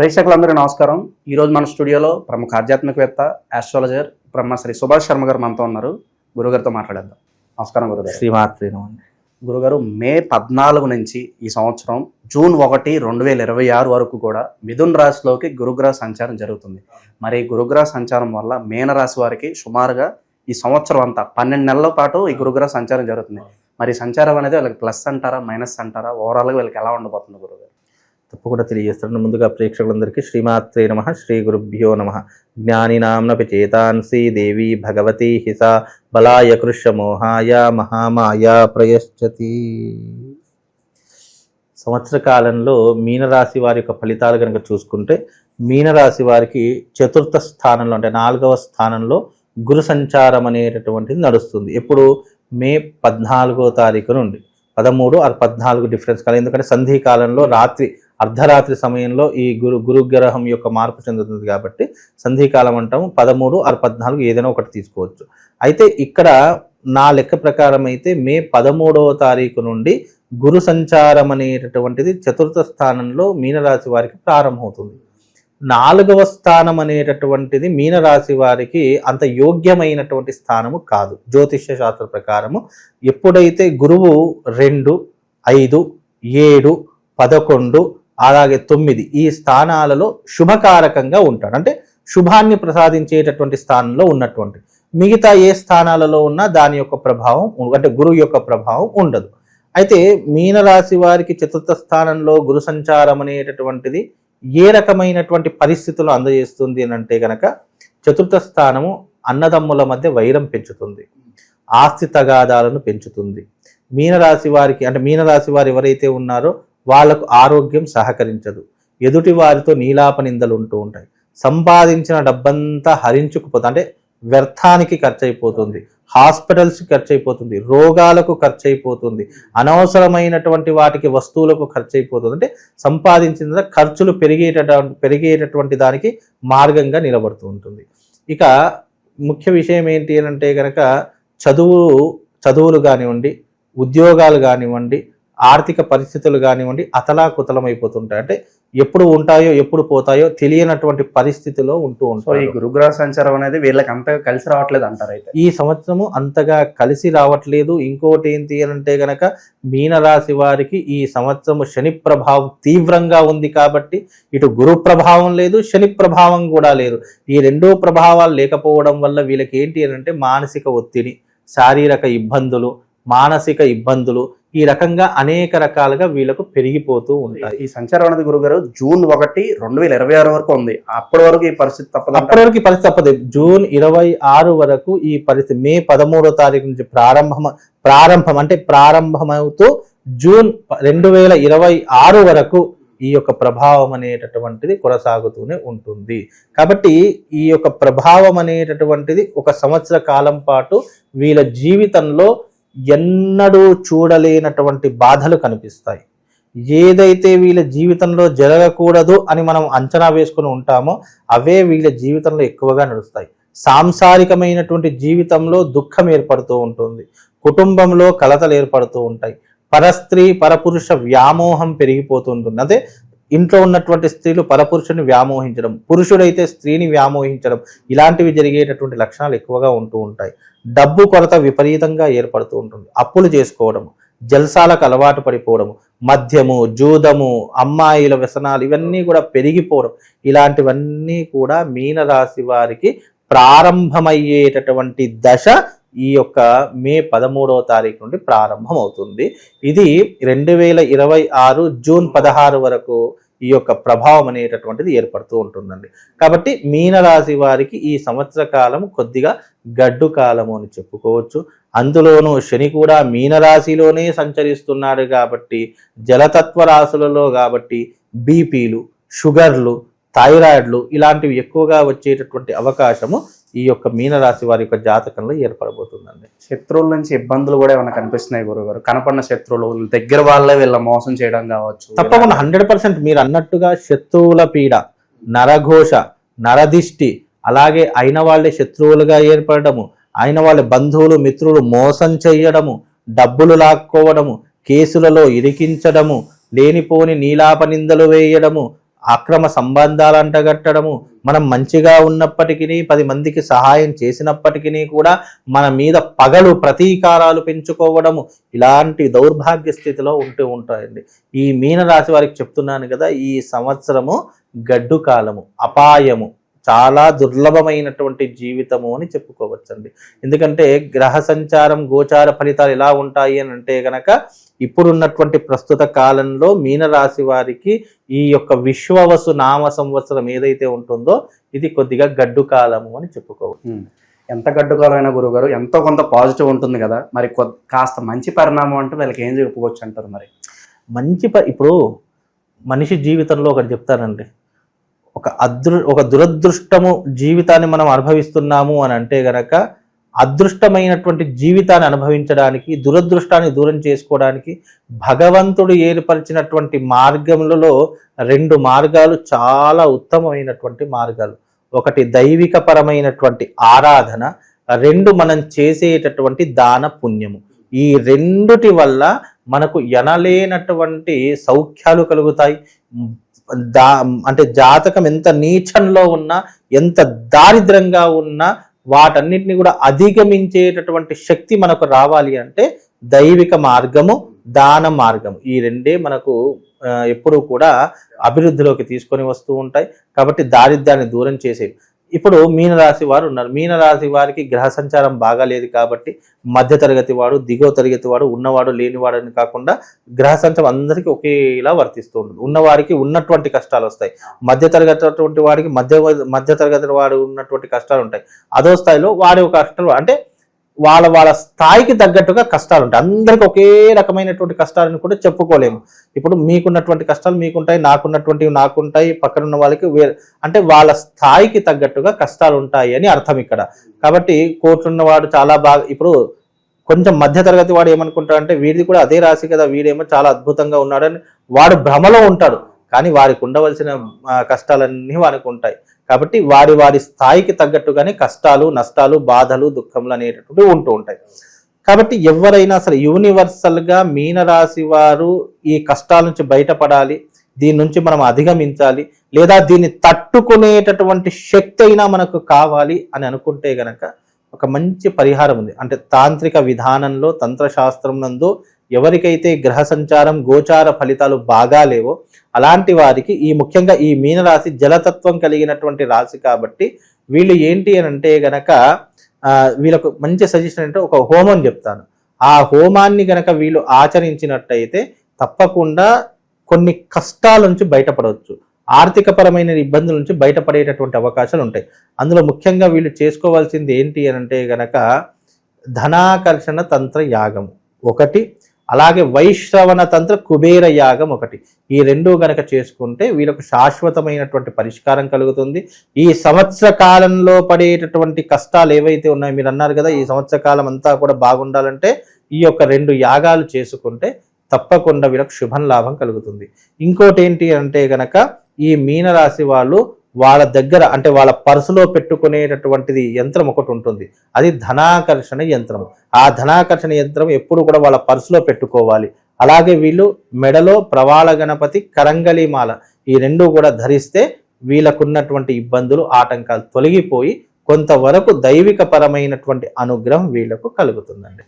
ప్రేక్షకులందరూ నమస్కారం. ఈరోజు మన స్టూడియోలో ప్రముఖ ఆధ్యాత్మికవేత్త ఆస్ట్రాలజర్ బ్రహ్మశ్రీ సుభాష్ శర్మ గారు మనతో ఉన్నారు. గురుగారితో మాట్లాడేద్దాం. నమస్కారం గురుగారు. శ్రీమాత్రి. గురుగారు మే పద్నాలుగు నుంచి ఈ సంవత్సరం జూన్ ఒకటి రెండు వేల ఇరవై ఆరు వరకు కూడా మిథున్ రాశిలోకి గురుగ్రహ సంచారం జరుగుతుంది. మరి ఈ గురుగ్రహ సంచారం వల్ల మీన రాశి వారికి సుమారుగా ఈ సంవత్సరం అంతా పన్నెండు నెలల పాటు ఈ గురుగ్రహ సంచారం జరుగుతుంది. మరి సంచారం అనేది వాళ్ళకి ప్లస్ అంటారా మైనస్ అంటారా? ఓవరాల్గా వీళ్ళకి ఎలా ఉండబోతుంది గురుగారు? తప్పకుండా తెలియజేస్తాను. ముందుగా ప్రేక్షకులందరికీ శ్రీమాత్రే నమ శ్రీ గురుభ్యో నమ. జ్ఞానినాంనపి చేతాంసి దేవి భగవతి హిస బలాయ కృష్య మోహాయ మహామాయ ప్రయశ్చతి. సంవత్సర కాలంలో మీనరాశి వారి యొక్క ఫలితాలు కనుక చూసుకుంటే మీనరాశి వారికి చతుర్థ స్థానంలో అంటే నాలుగవ స్థానంలో గురు సంచారం అనేటటువంటిది నడుస్తుంది. ఎప్పుడు? మే పద్నాలుగో తారీఖు నుండి. పదమూడు అది పద్నాలుగు డిఫరెన్స్ కాలం ఎందుకంటే సంధి కాలంలో రాత్రి అర్ధరాత్రి సమయంలో ఈ గురు గురుగ్రహం యొక్క మార్పు చెందుతుంది కాబట్టి సంధికాలం అంటాము పదమూడు ఆరు పద్నాలుగు ఏదైనా ఒకటి తీసుకోవచ్చు. అయితే ఇక్కడ నా లెక్క ప్రకారం అయితే మే పదమూడవ తారీఖు నుండి గురు సంచారం అనేటటువంటిది చతుర్థ స్థానంలో మీనరాశి వారికి ప్రారంభమవుతుంది. నాలుగవ స్థానం అనేటటువంటిది మీనరాశి వారికి అంత యోగ్యమైనటువంటి స్థానము కాదు. జ్యోతిష్య శాస్త్ర ప్రకారము ఎప్పుడైతే గురువు రెండు ఐదు ఏడు పదకొండు అలాగే తొమ్మిది ఈ స్థానాలలో శుభకారకంగా ఉంటాడు. అంటే శుభాన్ని ప్రసాదించేటటువంటి స్థానంలో ఉన్నటువంటి. మిగతా ఏ స్థానాలలో ఉన్నా దాని యొక్క ప్రభావం అంటే గురువు యొక్క ప్రభావం ఉండదు. అయితే మీనరాశి వారికి చతుర్థ స్థానంలో గురు సంచారం అనేటటువంటిది ఏ రకమైనటువంటి పరిస్థితులు అందజేస్తుంది అని అంటే గనక చతుర్థ స్థానము అన్నదమ్ముల మధ్య వైరం పెంచుతుంది. ఆస్తి తగాదాలను పెంచుతుంది. మీనరాశి వారికి అంటే మీనరాశి వారు ఎవరైతే ఉన్నారో వాళ్ళకు ఆరోగ్యం సహకరించదు. ఎదుటి వారితో నీలాప నిందలు ఉంటూ ఉంటాయి. సంపాదించిన డబ్బంతా హరించుకుపోతుంది అంటే వ్యర్థానికి ఖర్చు అయిపోతుంది హాస్పిటల్స్కి ఖర్చు అయిపోతుంది రోగాలకు ఖర్చు అయిపోతుంది అనవసరమైనటువంటి వాటికి వస్తువులకు ఖర్చు అయిపోతుంది అంటే సంపాదించిన ఖర్చులు పెరిగేట పెరిగేటటువంటి దానికి మార్గంగా నిలబడుతూ ఉంటుంది. ఇక ముఖ్య విషయం ఏంటి అని అంటే కనుక చదువు చదువులు కానివ్వండి ఉద్యోగాలు కానివ్వండి ఆర్థిక పరిస్థితులు కానివ్వండి అతలాకుతలం అయిపోతుంటాయి అంటే ఎప్పుడు ఉంటాయో ఎప్పుడు పోతాయో తెలియనటువంటి పరిస్థితిలో ఉంటూ సో ఈ ఉంటాయి గురుగ్రహ సంచారం అనేది వీళ్ళకి అంతగా కలిసి రావట్లేదు అంటారు అయితే? ఈ సంవత్సరము అంతగా కలిసి రావట్లేదు. ఇంకోటి ఏంటి అని అంటే గనక మీనరాశి వారికి ఈ సంవత్సరము శని ప్రభావం తీవ్రంగా ఉంది కాబట్టి ఇటు గురు ప్రభావం లేదు శని ప్రభావం కూడా లేదు. ఈ రెండో ప్రభావాలు లేకపోవడం వల్ల వీళ్ళకి ఏంటి అని అంటే మానసిక ఒత్తిడి శారీరక ఇబ్బందులు మానసిక ఇబ్బందులు ఈ రకంగా అనేక రకాలుగా వీళ్ళకు పెరిగిపోతూ ఉంటాయి. ఈ సంచారం అనేది గురుగారు జూన్ ఒకటి రెండు వేల ఇరవై ఆరు వరకు ఉంది. అప్పటి వరకు ఈ పరిస్థితి తప్పదు అప్పటి వరకు ఈ పరిస్థితి తప్పదు. జూన్ ఇరవై ఆరు వరకు ఈ పరిస్థితి మే పదమూడో తారీఖు నుంచి ప్రారంభం ప్రారంభం అంటే ప్రారంభమవుతూ జూన్ రెండు వేల ఇరవై ఆరు వరకు ఈ యొక్క ప్రభావం అనేటటువంటిది కొనసాగుతూనే ఉంటుంది. కాబట్టి ఈ యొక్క ప్రభావం అనేటటువంటిది ఒక సంవత్సర కాలం పాటు వీళ్ళ జీవితంలో ఎన్నడూ చూడలేనటువంటి బాధలు కనిపిస్తాయి. ఏదైతే వీళ్ళ జీవితంలో జరగకూడదు అని మనం అంచనా వేసుకుని ఉంటామో అవే వీళ్ళ జీవితంలో ఎక్కువగా నడుస్తాయి. సాంసారికమైనటువంటి జీవితంలో దుఃఖం ఏర్పడుతూ ఉంటుంది. కుటుంబంలో కలతలు ఏర్పడుతూ ఉంటాయి. పరస్త్రీ పరపురుష వ్యామోహం పెరిగిపోతుంటుంది అదే ఇంట్లో ఉన్నటువంటి స్త్రీలు పరపురుషుని వ్యామోహించడం పురుషుడైతే స్త్రీని వ్యామోహించడం ఇలాంటివి జరిగేటటువంటి లక్షణాలు ఎక్కువగా ఉంటూ ఉంటాయి. డబ్బు కొరత విపరీతంగా ఏర్పడుతూ ఉంటుంది. అప్పులు చేసుకోవడం జల్సాలకు అలవాటు పడిపోవడము మద్యము జూదము అమ్మాయిల వ్యసనాలు ఇవన్నీ కూడా పెరిగిపోవడం ఇలాంటివన్నీ కూడా మీనరాశి వారికి ప్రారంభమయ్యేటటువంటి దశ ఈ యొక్క మే పదమూడవ తారీఖు నుండి ప్రారంభం అవుతుంది ఇది రెండు వేల ఇరవై ఆరు జూన్ పదహారు వరకు ఈ యొక్క ప్రభావం అనేటటువంటిది ఏర్పడుతూ ఉంటుందండి. కాబట్టి మీనరాశి వారికి ఈ సంవత్సర కాలం కొద్దిగా గడ్డు కాలము అని చెప్పుకోవచ్చు. అందులోనూ శని కూడా మీనరాశిలోనే సంచరిస్తున్నాడు కాబట్టి జలతత్వ రాశులలో కాబట్టి బీపీలు షుగర్లు థైరాయిడ్లు ఇలాంటివి ఎక్కువగా వచ్చేటటువంటి అవకాశము ఈ యొక్క మీనరాశి వారి యొక్క జాతకంలో ఏర్పడబోతుందండి. శత్రువుల నుంచి ఇబ్బందులు కూడా ఏమైనా కనిపిస్తున్నాయి గురుగారు? కనపడిన శత్రువులు దగ్గర వాళ్ళే వీళ్ళ మోసం చేయడం కావచ్చు తప్పకుండా హండ్రెడ్ పర్సెంట్ మీరు అన్నట్టుగా శత్రువుల పీడ నరఘోష నరదిష్టి అలాగే అయిన వాళ్ళే శత్రువులుగా ఏర్పడము అయిన వాళ్ళ బంధువులు మిత్రులు మోసం చెయ్యడము డబ్బులు లాక్కోవడము కేసులలో ఇరికించడము లేనిపోని నీలాప నిందలు వేయడము అక్రమ సంబంధాలు అంటగట్టడము మనం మంచిగా ఉన్నప్పటికీ పది మందికి సహాయం చేసినప్పటికీ కూడా మన మీద పగలు ప్రతీకారాలు పెంచుకోవడము ఇలాంటి దౌర్భాగ్య స్థితిలో ఉంటూ ఉంటాయండి. ఈ మీనరాశి వారికి చెప్తున్నాను కదా ఈ సంవత్సరము గడ్డు కాలము అపాయము. చాలా దుర్లభమైనటువంటి జీవితము అని చెప్పుకోవచ్చండి. ఎందుకంటే గ్రహ సంచారం గోచార ఫలితాలు ఎలా ఉంటాయి అని అంటే గనక ఇప్పుడున్నటువంటి ప్రస్తుత కాలంలో మీనరాశి వారికి ఈ యొక్క విశ్వవసు నామ సంవత్సరం ఏదైతే ఉంటుందో ఇది కొద్దిగా గడ్డు కాలము అని చెప్పుకోవచ్చు. ఎంత గడ్డుకాలమైన గురుగారు ఎంతో కొంత పాజిటివ్ ఉంటుంది కదా మరి కాస్త మంచి పరిణామం అంటే వీళ్ళకి ఏం చెప్పుకోవచ్చు అంటారు మరి? మంచి ప ఇప్పుడు మనిషి జీవితంలో ఒకటి చెప్తానండి. ఒక అదృ ఒక దురదృష్టము జీవితాన్ని మనం అనుభవిస్తున్నాము అని అంటే గనక అదృష్టమైనటువంటి జీవితాన్ని అనుభవించడానికి దురదృష్టాన్ని దూరం చేసుకోవడానికి భగవంతుడు ఏర్పరిచినటువంటి మార్గములలో రెండు మార్గాలు చాలా ఉత్తమమైనటువంటి మార్గాలు. ఒకటి దైవిక పరమైనటువంటి ఆరాధన రెండు మనం చేసేటటువంటి దాన పుణ్యము. ఈ రెండుటి వల్ల మనకు ఎనలేనటువంటి సౌఖ్యాలు కలుగుతాయి. దా అంటే జాతకం ఎంత నీచంలో ఉన్నా ఎంత దారిద్రంగా ఉన్నా వాటన్నిటిని కూడా అధిగమించేటటువంటి శక్తి మనకు రావాలి అంటే దైవిక మార్గము దాన మార్గం ఈ రెండే మనకు ఎప్పుడూ కూడా అభివృద్ధిలోకి తీసుకొని వస్తూ ఉంటాయి. కాబట్టి దారిద్ర్యాన్ని దూరం చేసేవి. ఇప్పుడు మీనరాశి వారు ఉన్నారు. మీనరాశి వారికి గ్రహ సంచారం బాగా లేదు కాబట్టి మధ్య తరగతి వాడు దిగువ తరగతి వాడు ఉన్నవాడు లేనివాడు అని కాకుండా గ్రహ సంచారం అందరికీ ఒకేలా వర్తిస్తూ ఉంటుంది. ఉన్నవారికి ఉన్నటువంటి కష్టాలు వస్తాయి. మధ్య తరగతి అటువంటి వాడికి మధ్య మధ్య తరగతి వాడు ఉన్నటువంటి కష్టాలు ఉంటాయి. అదో స్థాయిలో వాడి ఒక కష్టాలు అంటే వాళ్ళ వాళ్ళ స్థాయికి తగ్గట్టుగా కష్టాలు ఉంటాయి. అందరికి ఒకే రకమైనటువంటి కష్టాలను కూడా చెప్పుకోలేము. ఇప్పుడు మీకున్నటువంటి కష్టాలు మీకుంటాయి నాకున్నటువంటివి నాకుంటాయి పక్కన ఉన్న వాళ్ళకి వేరే అంటే వాళ్ళ స్థాయికి తగ్గట్టుగా కష్టాలు ఉంటాయి అని అర్థం ఇక్కడ. కాబట్టి కోర్టున్నవాడు చాలా బాగా ఇప్పుడు కొంచెం మధ్య తరగతి వాడు ఏమనుకుంటాడంటే వీడిది కూడా అదే రాశి కదా వీడేమో చాలా అద్భుతంగా ఉన్నాడని వాడు భ్రమలో ఉంటాడు. కానీ వారికి ఉండవలసిన కష్టాలన్నీ వారికి ఉంటాయి. కాబట్టి వారి వారి స్థాయికి తగ్గట్టుగానే కష్టాలు నష్టాలు బాధలు దుఃఖములు అనేటటువంటి ఉంటూ ఉంటాయి. కాబట్టి ఎవరైనా సరే యూనివర్సల్గా మీనరాశి వారు ఈ కష్టాల నుంచి బయటపడాలి దీని నుంచి మనం అధిగమించాలి లేదా దీన్ని తట్టుకునేటటువంటి శక్తి అయినా మనకు కావాలి అని అనుకుంటే గనక ఒక మంచి పరిహారం ఉంది. అంటే తాంత్రిక విధానంలో తంత్రశాస్త్రం నందు ఎవరికైతే గ్రహ సంచారం గోచార ఫలితాలు బాగా లేవో అలాంటి వారికి ఈ ముఖ్యంగా ఈ మీనరాశి జలతత్వం కలిగినటువంటి రాశి కాబట్టి వీళ్ళు ఏంటి అని అంటే గనక వీళ్ళకు మంచి సజెషన్ అంటే ఒక హోమం చెప్తాను. ఆ హోమాన్ని గనక వీళ్ళు ఆచరించినట్టయితే తప్పకుండా కొన్ని కష్టాల నుంచి బయటపడవచ్చు. ఆర్థికపరమైన ఇబ్బందుల నుంచి బయటపడేటటువంటి అవకాశాలు ఉంటాయి. అందులో ముఖ్యంగా వీళ్ళు చేసుకోవాల్సింది ఏంటి అని అంటే గనక ధనాకర్షణ తంత్ర యాగం ఒకటి అలాగే వైశ్రవణ తంత్ర కుబేర యాగం ఒకటి. ఈ రెండు గనక చేసుకుంటే వీళ్ళకు శాశ్వతమైనటువంటి పరిష్కారం కలుగుతుంది. ఈ సంవత్సర కాలంలో పడేటటువంటి కష్టాలు ఏవైతే ఉన్నాయో మీరు అన్నారు కదా ఈ సంవత్సర కాలం అంతా కూడా బాగుండాలంటే ఈ యొక్క రెండు యాగాలు చేసుకుంటే తప్పకుండా వీళ్ళకు శుభం లాభం కలుగుతుంది. ఇంకోటి ఏంటి అంటే గనక ఈ మీనరాశి వాళ్ళు వాళ్ళ దగ్గర అంటే వాళ్ళ పర్సులో పెట్టుకునేటటువంటిది యంత్రం ఒకటి ఉంటుంది. అది ధనాకర్షణ యంత్రం. ఆ ధనాకర్షణ యంత్రం ఎప్పుడు కూడా వాళ్ళ పర్సులో పెట్టుకోవాలి. అలాగే వీళ్ళు మెడలో ప్రవాళ గణపతి కరంగలిమాల ఈ రెండు కూడా ధరిస్తే వీళ్ళకున్నటువంటి ఇబ్బందులు ఆటంకాలు తొలగిపోయి కొంతవరకు దైవిక పరమైనటువంటి అనుగ్రహం వీళ్ళకు కలుగుతుందండి.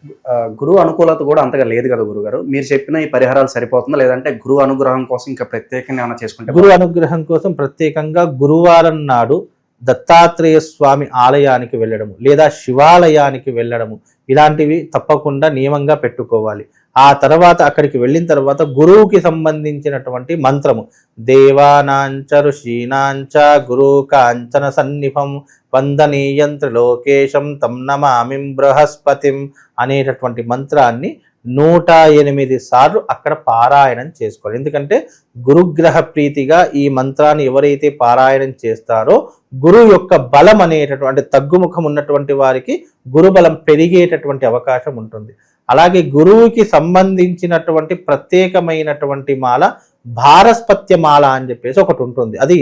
గురువు అనుకూలత కూడా అంతగా లేదు కదా గురుగారు. మీరు చెప్పిన ఈ పరిహారాలు సరిపోతుందా? లేదంటే గురువు అనుగ్రహం కోసం ఇంకా ప్రత్యేకంగా ఏమైనా చేసుకుంటే గురు అనుగ్రహం కోసం ప్రత్యేకంగా గురువారం నాడు దత్తాత్రేయ స్వామి ఆలయానికి వెళ్ళడము లేదా శివాలయానికి వెళ్ళడము ఇలాంటివి తప్పకుండా నియమంగా పెట్టుకోవాలి. ఆ తర్వాత అక్కడికి వెళ్ళిన తర్వాత గురువుకి సంబంధించినటువంటి మంత్రము దేవానాంచ ఋషీనాంచ గురు కాంచన సన్నిభం వందనీయంత్ర లోకేశం తం నమామిం బృహస్పతిం అనేటటువంటి మంత్రాన్ని నూట ఎనిమిది సార్లు అక్కడ పారాయణం చేసుకోవాలి. ఎందుకంటే గురుగ్రహ ప్రీతిగా ఈ మంత్రాన్ని ఎవరైతే పారాయణం చేస్తారో గురువు యొక్క బలం అనేటటువంటి అంటే తగ్గుముఖం ఉన్నటువంటి వారికి గురుబలం పెరిగేటటువంటి అవకాశం ఉంటుంది. అలాగే గురువుకి సంబంధించినటువంటి ప్రత్యేకమైనటువంటి మాల భారస్పత్య మాల అని చెప్పేసి ఒకటి ఉంటుంది. అది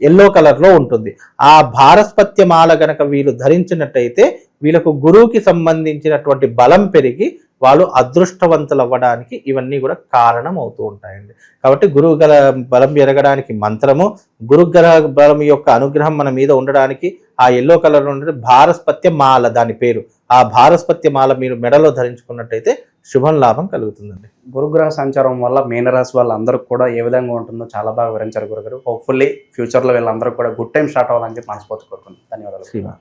ఎల్లో కలర్లో ఉంటుంది. ఆ భారస్పత్య మాల గనక వీళ్ళు ధరించినట్టయితే వీళ్ళకు గురువుకి సంబంధించినటువంటి బలం పెరిగి వాళ్ళు అదృష్టవంతులు అవ్వడానికి ఇవన్నీ కూడా కారణం అవుతూ ఉంటాయండి. కాబట్టి గురువు గల బలం పెరగడానికి మంత్రము గురుగ్రహ బలం యొక్క అనుగ్రహం మన మీద ఉండడానికి ఆ ఎల్లో కలర్ ఉండే భారస్పత్య మాల దాని పేరు. ఆ భారస్పత్య మాల మీరు మెడలో ధరించుకున్నట్టయితే శుభం లాభం కలుగుతుందండి. గురుగ్రహ సంచారం వల్ల మీనరాశి వాళ్ళందరికీ కూడా ఏ విధంగా ఉంటుందో చాలా బాగా వివరించారు గురుగారు. హోప్ఫుల్లీ ఫ్యూచర్లో వీళ్ళందరూ కూడా గుడ్ టైం స్టార్ట్ అవ్వాలని చెప్పి మనస్ఫూర్తి కోరుకుంటున్నాను ధన్యవాదాలు. శ్రీమాన్